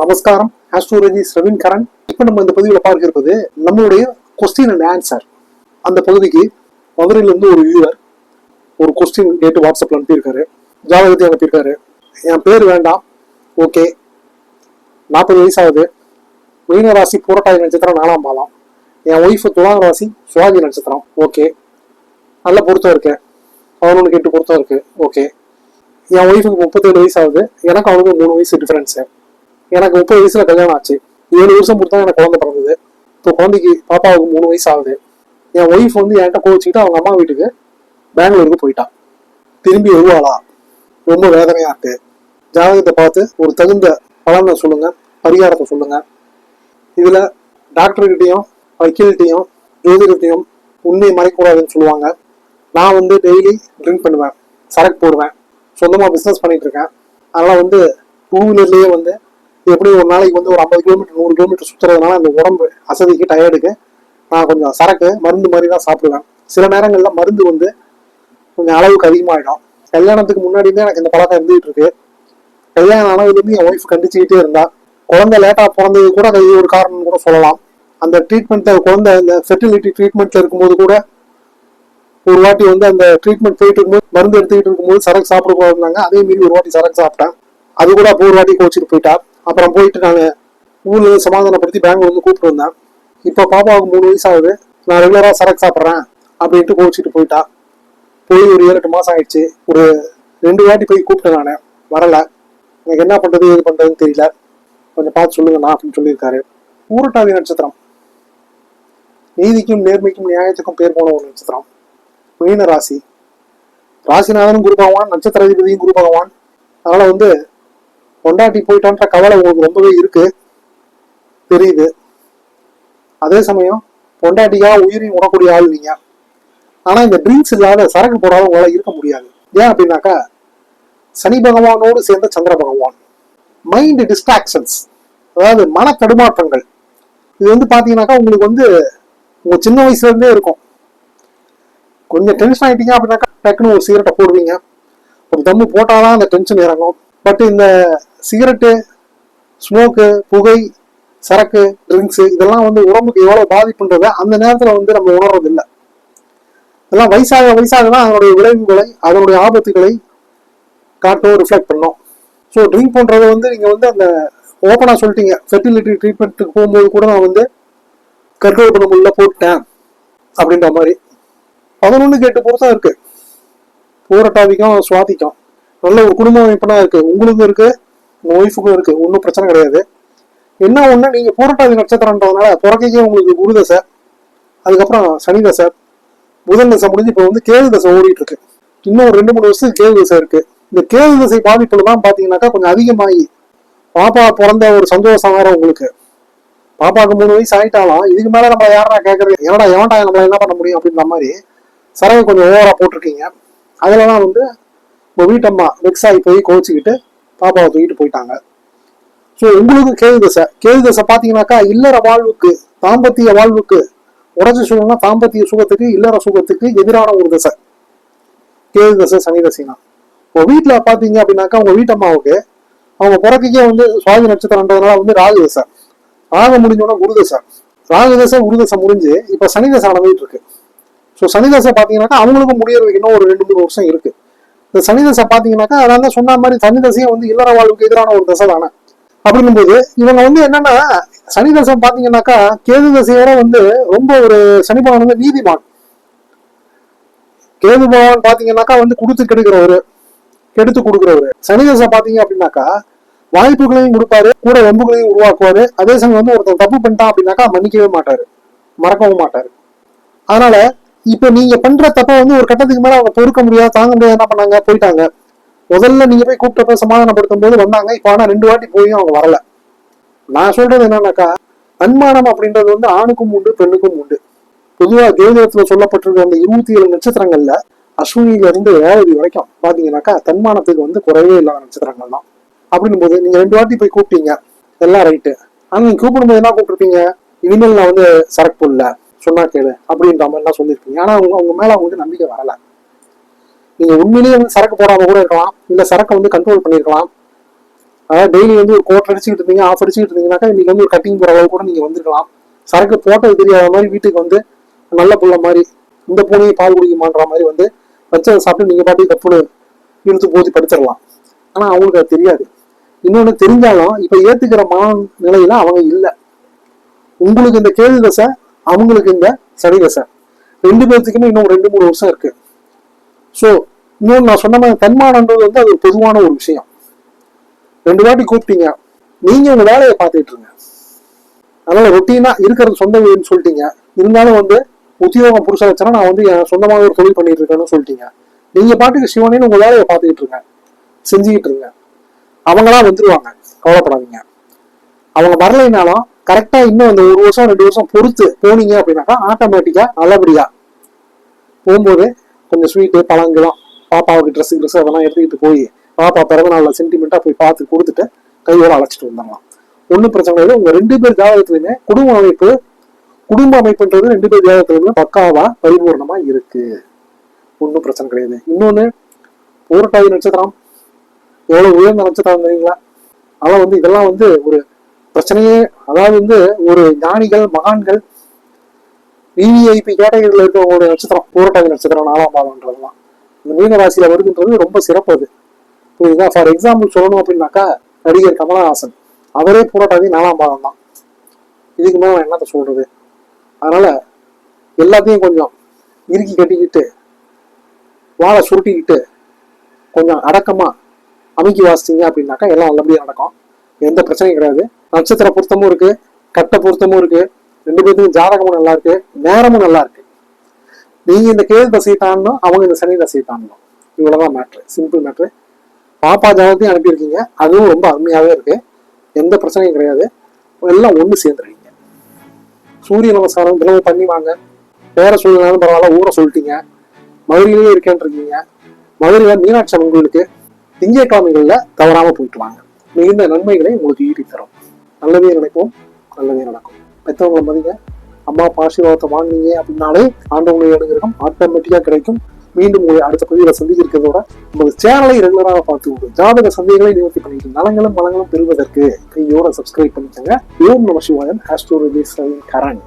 நமஸ்காரம். ஆஸ்ட்ரோலஜிஸ் ரவீன் கரண் இப்போ நம்ம இந்த பதிவில் பார்க்க இருப்பது நம்மளுடைய கொஸ்டின் அண்ட் ஆன்சர் அந்த பகுதிக்கு மதுரையிலேருந்து ஒரு வியூவர் ஒரு கொஸ்டின் கேட்டு வாட்ஸ்அப்பில் அனுப்பியிருக்காரு. ஜாதகத்தை அனுப்பியிருக்காரு. என் பேர் வேண்டாம். ஓகே நாற்பது வயசாகுது. மீன ராசி பூரட்டாதி நட்சத்திரம் நாலாம் பாலம் என் ஒய்ஃபு துலாம் ராசி சுவாதி நட்சத்திரம். ஓகே நல்ல பொருத்தம் இருக்கு. பதினொன்று எட்டு பொருத்தம் இருக்கு. ஓகே என் ஒய்ஃபுக்கு முப்பத்தேழு வயசு ஆகுது எனக்கு அவனுக்கு மூணு வயசு டிஃப்ரென்ஸு எனக்கு முப்பது வயசுல கல்யாணம் ஆச்சு. ஏழு வருஷம் கொடுத்தா எனக்கு குழந்தை பிறந்தது. இப்போ குழந்தைக்கு பாப்பாவுக்கு மூணு வயசு ஆகுது. என் ஒய்ஃப் வந்து என்கிட்ட கோவிச்சுக்கிட்டு அவங்க அம்மா வீட்டுக்கு பெங்களூருக்கு போயிட்டான் திரும்பி வருவாளா? ரொம்ப வேதனையா இருக்கு. ஜாதகத்தை பார்த்து ஒரு தகுந்த பலனை சொல்லுங்க பரிகாரத்தை சொல்லுங்க. இதுல டாக்டர்கிட்டையும் வக்கீல்கிட்டையும் ஜோதிடத்தையும் உண்மையை மறைக்கூடாதுன்னு சொல்லுவாங்க. நான் வந்து டெய்லி ட்ரிங்க் பண்ணுவேன். சரக்கு போடுவேன். சொந்தமாக பிஸ்னஸ் பண்ணிட்டு இருக்கேன். அதனால வந்து டூ வீலர்லேயே வந்து எப்படி ஒரு நாளைக்கு வந்து ஒரு ஐம்பது கிலோமீட்டர் நூறு கிலோமீட்டர் சுற்றுறதுனால அந்த உடம்பு அசதிக்கு டயர்டுக்கு நான் கொஞ்சம் சரக்கு மருந்து மாதிரி தான் சாப்பிடுவேன். சில நேரங்களில் மருந்து வந்து கொஞ்சம் அளவுக்கு அதிகமாகிடும் கல்யாணத்துக்கு முன்னாடியுமே எனக்கு இந்த பழக்கம் இருந்துகிட்டு இருக்கு. கல்யாணம் ஆனதுலேருந்து என் ஒய்ஃப் கண்டிச்சுக்கிட்டே இருந்தா. குழந்தை லேட்டாக பிறந்தது கூட அது ஒரு காரணம் கூட சொல்லலாம். அந்த ட்ரீட்மெண்ட்டை குழந்தை இந்த ஃபெர்டிலிட்டி ட்ரீட்மெண்ட்ல இருக்கும்போது கூட ஒரு வாட்டி வந்து அந்த ட்ரீட்மெண்ட் போயிட்டு இருக்கும்போது மருந்து எடுத்துக்கிட்டு இருக்கும்போது சரக்கு சாப்பிடக்கூடாதுனாங்க அதே மீறி ஒரு வாட்டி சரக்கு சாப்பிட்டேன். அது கூட அப்போ ஒரு வாட்டி கோச்சிட்டு போயிட்டா. அப்புறம் போயிட்டு நான் ஊரில் சமாதானப்படுத்தி பெங்களூர் வந்து கூப்பிட்டு வந்தேன். இப்போ பாப்பாவுக்கு மூணு வயசு ஆகுது நான் ரெகுலராக சரக்கு சாப்பிட்றேன் அப்படின்ட்டு கோச்சிட்டு போயிட்டா. போய் ஒரு ஏழு எட்டு மாதம் ஆயிடுச்சு. ஒரு ரெண்டு வாட்டி போய் கூப்பிட்டேன் நான். வரலை. எனக்கு என்ன பண்ணுறது ஏது பண்ணுறதுன்னு தெரியல. கொஞ்சம் பார்த்து சொல்லுங்கண்ணா அப்படின்னு சொல்லியிருக்காரு. ஊரட்டாதி நட்சத்திரம். நீதிக்கும் நேர்மைக்கும் நியாயத்துக்கும் பேர் போன ஒரு நட்சத்திரம். மீன ராசி. ராசிநாதனும் குரு பகவான் நட்சத்திர அதிபதியும் குரு பகவான். அதனால வந்து கொண்டாட்டி போயிட்டான்ற கவலை உங்களுக்கு ரொம்பவே இருக்கு. தெரியுது. அதே சமயம் பொண்டாட்டிக்காக உயிரையும் உடக்கூடிய ஆள் நீங்க. ஆனா இந்த ட்ரிங்க்ஸ் இல்லாத சரக்கு போடாத உங்களால இருக்க முடியாது. ஏன் அப்படின்னாக்கா சனி பகவானோடு சேர்ந்த சந்திர பகவான். மைண்ட் டிஸ்ட்ராக்ஷன்ஸ் அதாவது மன தடுமாற்றங்கள். இது வந்து பாத்தீங்கன்னாக்கா உங்களுக்கு வந்து உங்க சின்ன வயசுல இருந்தே இருக்கும். கொஞ்சம் டென்ஷன் ஆயிட்டீங்க அப்படின்னாக்கா டக்குன்னு ஒரு சிகரெட்டை போடுவீங்க. ஒரு தம்மு போட்டாதான் அந்த டென்ஷன் இறங்கும். பட் இந்த சிகரெட்டு ஸ்மோக்கு புகை சரக்கு ட்ரிங்க்ஸு இதெல்லாம் வந்து உடம்புக்கு எவ்வளோ பாதிப்புன்றத அந்த நேரத்தில் வந்து நம்ம உணர்றது இல்லை இதெல்லாம் வயசாக வயசாக தான் அதனுடைய விளைவுகளை அதனுடைய ஆபத்துகளை காட்டும் ரிஃப்ளெக்ட் பண்ணோம். ஸோ ட்ரிங்க் பண்ணுறது வந்து நீங்கள் வந்து அந்த ஓப்பனாக சொல்லிட்டீங்க. ஃபெர்டிலிட்டி ட்ரீட்மெண்ட்டுக்கு போகும்போது கூட நான் வந்து கண்ட்ரோல் பண்ண முடியல போட்டேன் அப்படின்ற மாதிரி. பதினொன்று கேட்டு பொறுத்தான் இருக்குது பூரட்டாதிக்கும் சுவாதிக்கும் நல்ல ஒரு குடும்ப அமைப்புனா இருக்கு. உங்களுக்கும் இருக்கு உங்க ஒய்ஃபுக்கும் இருக்கு. ஒன்றும் பிரச்சனை கிடையாது. என்ன ஒண்ணு நீங்க பூரட்டாதி நட்சத்திரன்றதுனால பிறக்கைக்கே உங்களுக்கு குரு தசை அதுக்கப்புறம் சனி தசை புதன் தசை முடிஞ்சு இப்போ வந்து கேது தசை ஓடிட்டு இருக்கு இன்னும் ஒரு ரெண்டு மூணு வருஷத்துக்கு கேது தசை இருக்கு. இந்த கேது தசை பாதிப்புல தான் பாத்தீங்கன்னாக்கா கொஞ்சம் அதிகமாகி பாப்பா பிறந்த ஒரு சந்தோஷம் வேற உங்களுக்கு. பாப்பாவுக்கு மூணு வயசு ஆயிட்டாலும் இதுக்கு மேல நம்ம யாரா கேட்கறது என்னடா எவன்டா நம்மள என்ன பண்ண முடியும் அப்படின்ற மாதிரி சரவை கொஞ்சம் ஓவரா போட்டிருக்கீங்க. அதுலலாம் வந்து உங்கள் வீட்டம்மா வெக்ஸ் ஆகி போய் கோச்சிக்கிட்டு பாப்பாவை தூக்கிட்டு போயிட்டாங்க. ஸோ உங்களுக்கு கேது தசை. கேது தசை பார்த்தீங்கன்னாக்கா இல்லற வாழ்வுக்கு தாம்பத்திய வாழ்வுக்கு உடச்சி சொல்லணும்னா தாம்பத்திய சுகத்துக்கு இல்லற சுகத்துக்கு எதிரான ஒரு தசை. கேது தசை சனி தசைனா. இப்போ வீட்டில் பார்த்தீங்க அப்படின்னாக்கா உங்கள் வீட்டம்மாவுக்கு அவங்க பிறக்கைக்கே வந்து சுவாதி நட்சத்திரன்றதுனால வந்து ராகு தசை. ராகு முடிஞ்சோன்னா குரு தசை. ராகு தசை குரு தசை முடிஞ்சு இப்போ சனி தசை நடந்துகிட்டு இருக்கு. ஸோ சனி தசை பார்த்தீங்கன்னாக்கா அவங்களுக்கும் முடியறதுக்கு இன்னும் ஒரு ரெண்டு மூணு வருஷம் இருக்குது இந்த சனி தசை பார்த்தீங்கன்னாக்கா அதனால தான் சொன்ன மாதிரி சனி தசையும் வந்து இல்லற வாழ்வுக்கு எதிரான ஒரு தசை தானே. அப்படிங்கும்போது இவங்க வந்து என்னன்னா சனி தசை பார்த்தீங்கன்னாக்கா கேது தசையோட வந்து ரொம்ப ஒரு சனி பகவான் வந்து நீதிமான். கேது பகவான் பார்த்தீங்கன்னாக்கா வந்து கொடுத்து கெடுக்கிறவரு. கெடுத்து கொடுக்குறவரு. சனி தசை பார்த்தீங்க அப்படின்னாக்கா வாய்ப்புகளையும் கொடுப்பாரு கூட வம்புகளையும் உருவாக்குவாரு. அதே சமயம் வந்து ஒருத்தன் தப்பு பண்ணிட்டான் அப்படின்னாக்கா மன்னிக்கவே மாட்டாரு. மறக்கவும் மாட்டாரு. அதனால இப்ப நீங்க பண்ற தப்ப வந்து ஒரு கட்டத்துக்கு மேல அவங்க பொறுக்க முடியாது தாங்க முடியாது என்ன பண்ணாங்க? போயிட்டாங்க. முதல்ல நீங்க போய் கூப்பிட்டப்ப சமாதானப்படுத்தும் போது வந்தாங்க. இப்ப ஆனா ரெண்டு வாட்டி போயும் அவங்க வரல. நான் சொல்றது என்னன்னாக்கா தன்மானம் அப்படின்றது வந்து ஆணுக்கும் உண்டு பெண்ணுக்கும் உண்டு. பொதுவா தேவதத்துல சொல்லப்பட்டிருக்க அந்த இருபத்தி ஏழு நட்சத்திரங்கள்ல அஸ்வினியில இருந்து ரேவதி வரைக்கும் பாத்தீங்கன்னாக்கா தன்மானத்துக்கு வந்து குறைவே இல்லாத நட்சத்திரங்கள் தான். அப்படின்னும் போது நீங்க ரெண்டு வாட்டி போய் கூப்பிட்டீங்க. எல்லாம் ரைட்டு ஆனா நீங்க கூப்பிடும்போது என்ன கூப்பிட்டுருப்பீங்க? இனிமேல் நான் வந்து சரக்கு போடல. சொன்னா கேளு அப்படின்ற மாதிரி எல்லாம் சொல்லியிருப்பீங்க ஆனா அவங்க உங்க மேல அவங்களுக்கு நம்பிக்கை வரல. நீங்க உண்மையிலேயே வந்து சரக்கு போடாம கூட இருக்கலாம். இல்ல சரக்கை வந்து கண்ட்ரோல் பண்ணிருக்கலாம் அதாவது டெய்லி வந்து ஒரு கோட் அடிச்சுக்கிட்டு இருந்தீங்க ஆஃப் அடிச்சுட்டு இருந்தீங்கன்னாக்கா இன்னைக்கு வந்து ஒரு கட்டிங் போற அளவு கூட நீங்க வந்திருக்கலாம். சரக்கு போட்டது தெரியாத மாதிரி வீட்டுக்கு வந்து நல்ல புள்ள மாதிரி இந்த பூனையை பால் குடிக்குமான்ற மாதிரி வந்து வச்சதை சாப்பிட்டு நீங்க பாட்டி கப்புனு இழுத்து போத்தி படுத்துடலாம். ஆனா அவங்களுக்கு அது தெரியாது. இன்னொன்னு தெரிஞ்சாலும் இப்ப ஏத்துக்கிற மனநிலையில அவங்க இல்லை. உங்களுக்கு இந்த கேள்வி தசை அவங்களுக்கு இந்த சனி தசை ரெண்டு பேர்த்துக்குமே இன்னும் ரெண்டு மூணு வருஷம் இருக்கு. ஸோ இன்னொன்று நான் சொன்ன மாதிரி தன்மானன்றது வந்து அது ஒரு பொதுவான ஒரு விஷயம். ரெண்டு வாட்டி கூப்பிட்டீங்க. நீங்க உங்க வேலையை பார்த்துட்டு இருங்க. அதனால ரொட்டீனா இருக்கிறது சொந்த வீடுன்னு சொல்லிட்டீங்க. இருந்தாலும் வந்து உத்தியோகம் புருஷ வச்சனா நான் வந்து என் சொந்தமாக ஒரு தொழில் பண்ணிட்டு இருக்கேன்னு சொல்லிட்டீங்க. நீங்க பாட்டுக்கு சிவனின்னு உங்க வேலையை பார்த்துக்கிட்டு இருங்க. செஞ்சுக்கிட்டு இருங்க. அவங்களாம் வந்துருவாங்க. கவலைப்படாதீங்க. அவங்க வரலைனாலும் கரெக்டா இன்னும் அந்த ஒரு வருஷம் ரெண்டு வருஷம் பொறுத்து போனீங்க அப்படின்னாக்கா ஆட்டோமேட்டிக்கா நல்லபடியா போகும்போது கொஞ்சம் ஸ்வீட்டு பழங்கெல்லாம் பாப்பாவுக்கு ட்ரெஸ் ட்ரெஸ் அதெல்லாம் எடுத்துக்கிட்டு போய் பாப்பா பிறகு நாளில் சென்டிமெண்ட்டாக போய் பார்த்து கொடுத்துட்டு கையோட அழைச்சிட்டு வந்துடலாம். ஒன்றும் பிரச்சனை இல்லை. உங்கள் ரெண்டு பேர் ஜாதகத்துலையுமே குடும்ப அமைப்பு குடும்ப அமைப்புன்றது ரெண்டு பேர் ஜாதகத்துலையுமே பக்காவாக பரிபூர்ணமாக இருக்கு. ஒன்றும் பிரச்சனை கிடையாது. இன்னொன்று பூரட்டாதி நட்சத்திரம் எவ்வளோ உயர்ந்த நட்சத்திரம் தெரியுங்களா? அதெல்லாம் வந்து இதெல்லாம் வந்து ஒரு பிரச்சனையே அதாவது வந்து ஒரு ஞானிகள் மகான்கள் விவிஐபி கேட்டகரியில் இருக்கிறவங்களுடைய நட்சத்திரம் பூரட்டாதி நட்சத்திரம் நாலாம் பாதம்ன்றதுலாம் இந்த மீன ராசியில வருதுன்றது ரொம்ப சிறப்பு அது புரியுதா? ஃபார் எக்ஸாம்பிள் சொல்லணும் அப்படின்னாக்கா நடிகர் கமலஹாசன். அவரே பூரட்டாதி நாலாம் பாதம் தான் இதுக்கு மேலே நான் என்னத்த சொல்றது? அதனால எல்லாத்தையும் கொஞ்சம் இறுக்கி கட்டிக்கிட்டு வாழை சுருட்டிக்கிட்டு கொஞ்சம் அடக்கமா அமைக்கி வாசிச்சீங்க அப்படின்னாக்கா எல்லாம் நல்லபடியாக நடக்கும். எந்த பிரச்சனையும் கிடையாது. நட்சத்திர பொருத்தமும் இருக்கு கட்ட பொருத்தமும் இருக்கு. ரெண்டு பேத்துக்கும் ஜாதகமும் நல்லா இருக்கு நேரமும் நல்லா இருக்கு. நீங்க இந்த கேது தசையை தாண்டணும் அவங்க இந்த சனி தசையை தாண்டணும் இவ்வளவுதான் மேட்ரு சிம்பிள் மேட்ரு பாப்பா ஜாதகத்தையும் அனுப்பியிருக்கீங்க. அதுவும் ரொம்ப அருமையாகவே இருக்கு. எந்த பிரச்சனையும் கிடையாது. எல்லாம் ஒன்று சேர்ந்துருக்கீங்க. சூரிய நமஸ்காரம் தினமும் பண்ணி வாங்க. வேற சொல்லினாலும் பரவாயில்ல ஊரை சொல்லிட்டீங்க. மதுரையிலேயே இருக்கேன்னு இருக்கீங்க மீனாட்சி அம்மன் கோயிலுக்கு திங்கட்கிழமைகளில் தவறாமல் போயிட்டு வாங்க. மிகுந்த நன்மைகளை உங்களுக்கு ஈட்டி தரும் நல்லதே நினைப்போம் நல்லதே நடக்கும். பெற்றவங்களை மதிங்க. அம்மா அப்பா ஆசீர்வாதத்தை அப்படின்னாலே ஆண்டவங்களுடைய அனுகிரகம் ஆட்டோமேட்டிக்காக கிடைக்கும். மீண்டும் உங்களை அடுத்த பதிவில் சந்திக்கிறதோட நமது சேனலை ரெகுலராக பார்த்து விடு ஜாதக சந்தேகங்களை நிவர்த்தி பண்ணிட்டு நலங்களும் பலங்களும் பெறுவதற்கு கையோட சப்ஸ்கிரைப் பண்ணிக்கோங்க. ஓம் நம சிவாயன் ஆஸ்ட்ரோ கரண்